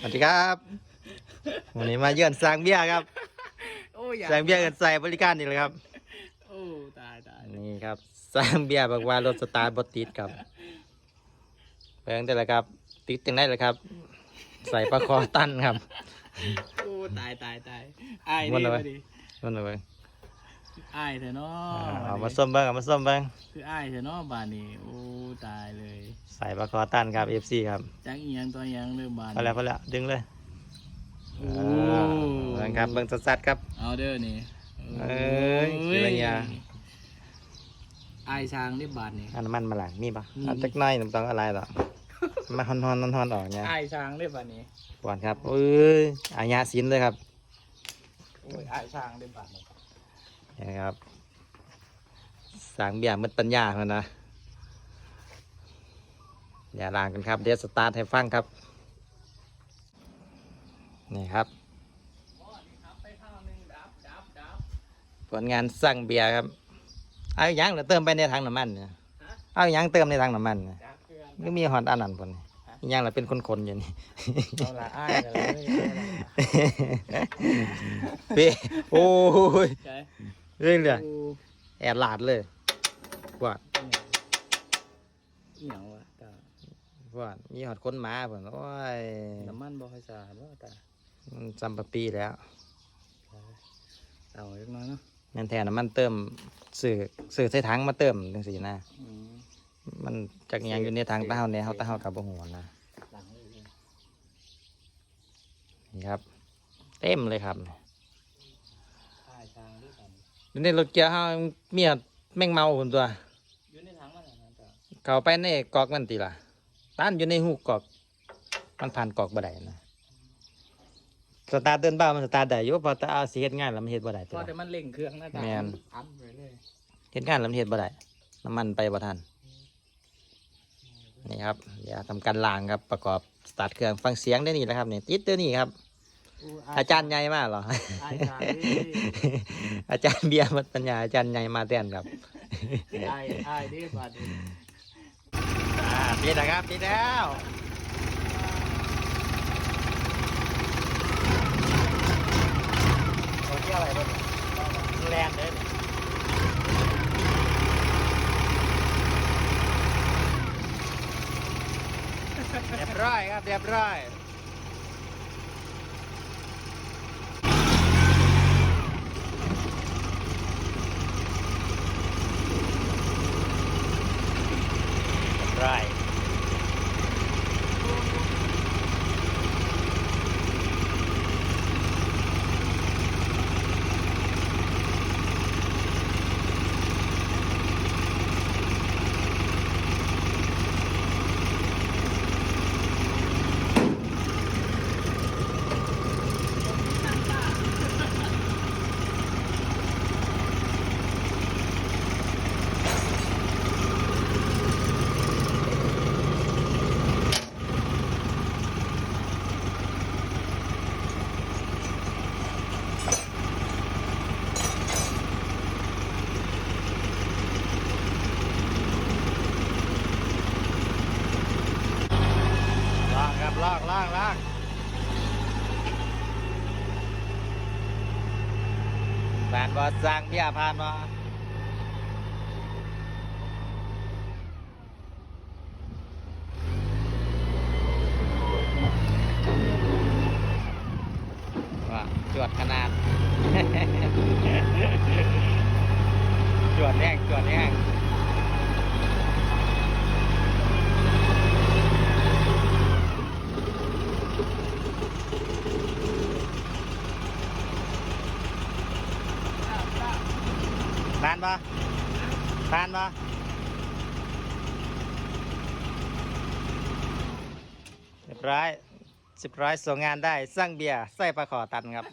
สวัสดีครับวันนี้มาเยือนสร้างเบียร์ครับโอ้ยอย่าสร้างเบียร์กันใส่บริการนี่เลยครับ โอ้ตายตายนี่ครับสร้างเบียร์บอกว่ารถสตาร์ทบติดครับเพิ่งแต่ละครับ ติดจังได้เลยครับ ใส่ปลาคอตั้นครับ โอ้ตายตายตายอายม่วนดิเลยมาดิมันเลย อายเถอะเนาะเอามาส้มเบิ้งเอามาส้มเบิ้งคืออายเถอะเนาะบานนี้โอ้ตายเลยใส่ปลาคอตั้นครับ FC ครับจังอีหยังตัวอีหยังเริ่มบานพอแล้วพอแล้วดึงเลยโอ้อ่าเบิ่งครับเบิ้งสัดๆครับเอาเด้อนี่เอ้ยกินอะไรเนี่ยอายช้างได้บานนี่เอันน้ำมันมาหลังมีปะมีเอาจักหน้อยน้ำต้องอะไรหรอกมาฮอนฮอนฮอนฮอนๆออกเนี่ยอายช้างได้บานนี้ก่อนครับเอ้ยอาญาสินเลยครับโอ้ยอายช้างได้บาน นี้นี่ครับสร้างเบียร์มืดปัญญาแล้วนะอย่าลางกันครับ เดี๋ยวสตาร์ทให้ฟังครับ นี่ครับไปข้างหนึงดับดับดับผลงานสร้างเบียร์ครับ เอาอยังเหรือเติมไปในถังน้ำมันเนี่ยเอาอยังเติมในถังน้ำมันเนี่ยดับเพื่อนก็มีหอดอันนั้นผลนี่อีหยังเราเป็นคนๆอยู่นี่เอาละอายกันเลยเป้โอ้ยใช่ เรื่องเลยโอ้แอดลาดเลยว่าอีหยังวะตาว่ามีหอดคนหมาผลโอ้ยน้ำมันบ่ค่อยสะอาดว่าตามันจำปะปีแล้วเอาเล็กน้อยเนาะแม่นแทนน้ำมันเติมสื่อสื่อใส่ถังมาเติมจังสีนะอืมมันจากอยังอยู่ในถังตาเฮาเนี่ยเฮาตาเฮากับบ่หัวนะหลังเลยเลยนี่ครับ เต็มเลยครับ ถ่ายทางด้วยกัน อยู่ในรถเกียร์เฮาเมียแม่งเมาคนตัวอยู่ในถังมันนะตาเข้าไปในกอกมันติล่ะต้านอยู่ในหูกอก มันผ่านกอกบ่ได้นะสตาร์ทเดินบ้ามันสตาร์ทได้อยู่พอแตาเอาสิเฮ็ดงานแล้วมันเฮ็ดบ่ได้ติพอล่ะแต่มันเร่งเครื่องนะตาแม่น อันไปเลยเฮ็ดงานแล้วมันเฮ็ดบ่ได้น้ำมันไปบ่ทันนี่ครับเดี๋ยวทำการล้างครับประกอบสตาร์ทเครื่องฟังเสียงได้นี่แหละครับนี่ติดตัวนี้ครับ อาจารย์ใหญ่มากเหรอ อายทางดิอาจารย์เบียร์มัดปัญญาอาจารย์ใหญ่มาแทนครับอายอายดิบาดนี้อ่าปิดนะครับปิดแล้วโอ้ที่อะไรบ้างแลนเลยเรียบร้อยครับเรียบร้อย ครับลากลากลากแบนบอสสร้างเบียร์ผ่านมาว่าจวดขนาด จวดแห้งจวดแห้ง ปะทานปะเรียบร้อยสิบร้อยส่งงานได้สร้างเบียร์ใส่ปลาขอตันครับ